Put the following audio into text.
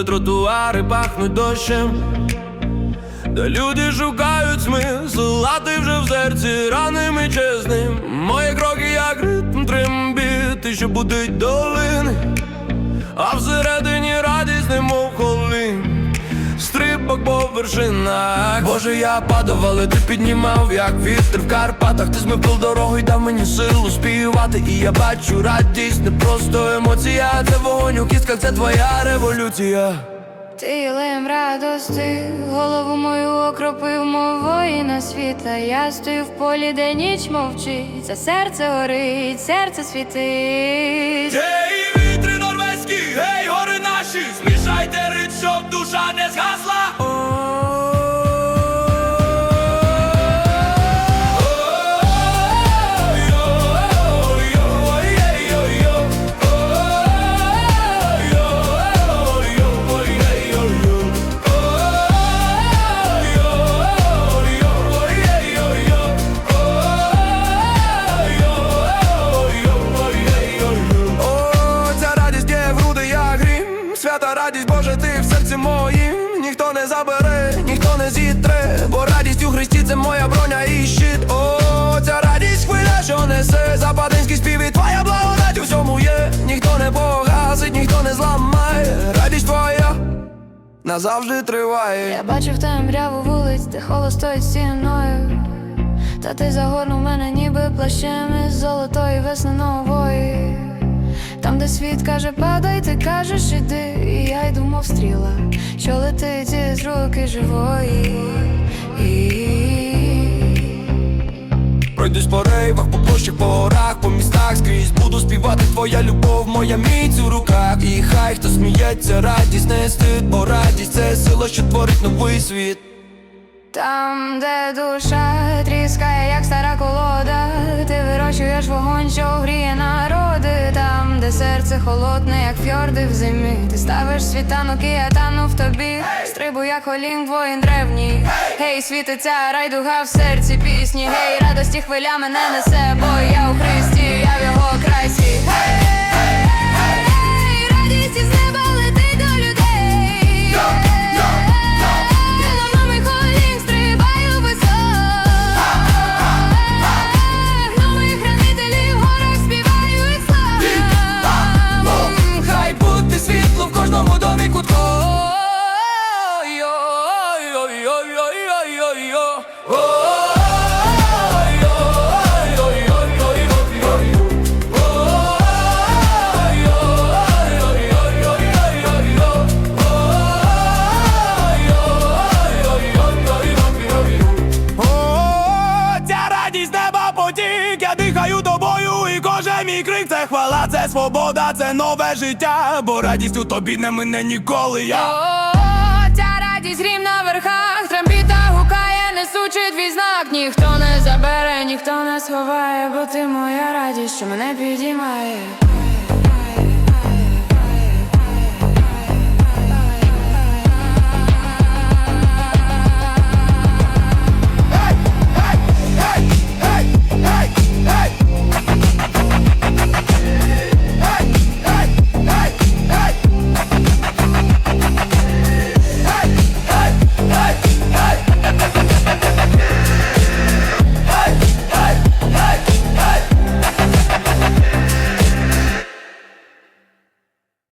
де тротуари пахнуть дощем, де люди шукають смисл, а ти вже в серці раним і чесним. Мої кроки, як ритм трембіти, що будить долини, а всередині радість, немов холин. По вершинах Боже, я падав, але ти піднімав, як вітер в Карпатах. Ти змив дорогу і дав мені силу співати. І я бачу радість, не просто емоція. Це вогонь у кістках, це твоя революція. Ти єлеєм радости, голову мою окропив, мов воїна світла. Я стою в полі, де ніч мовчить, це серце горить, серце світить. Свята радість, Боже, ти в серці моїм. Ніхто не забере, ніхто не зітре Бо радість у Христі це моя броня і щит. О, ця радість хвиля, що несе Западинський спів і твоя благодать у всьому є. Ніхто не погасить, ніхто не зламає. Радість твоя назавжди триває. Я бачив темряву вулиць, де холод стоїть стіною. Та ти загорнув мене, ніби плащем із золотої весни нової. Де світ каже, падай, ти кажеш, іди, і я йду, мов стріла, що летить із руки живої. Пройдусь по рейвах, по площах, по горах, по містах скрізь буду співати твоя любов, моя міць у руках. І хай хто сміється, радість не стид, бо радість це сила, що творить новий світ. Там, де душа тріскає, як стара колода, ти вирощуєш вогонь, що гріє народи. Серце холодне, як фьорди в зимі. Ти ставиш світанок, і я тану в тобі. Стрибу, як олінь, воїн древній. Гей, світиться райдуга в серці пісні. Гей, радості хвиля мене несе, бо я у мій крик це хвала, це свобода, це нове життя, бо радість у тобі не мине ніколи я. Радість грім на верхах трампіта гукає, несучи твій знак. Ніхто не забере, ніхто не сховає Бо ти моя радість, що мене підіймає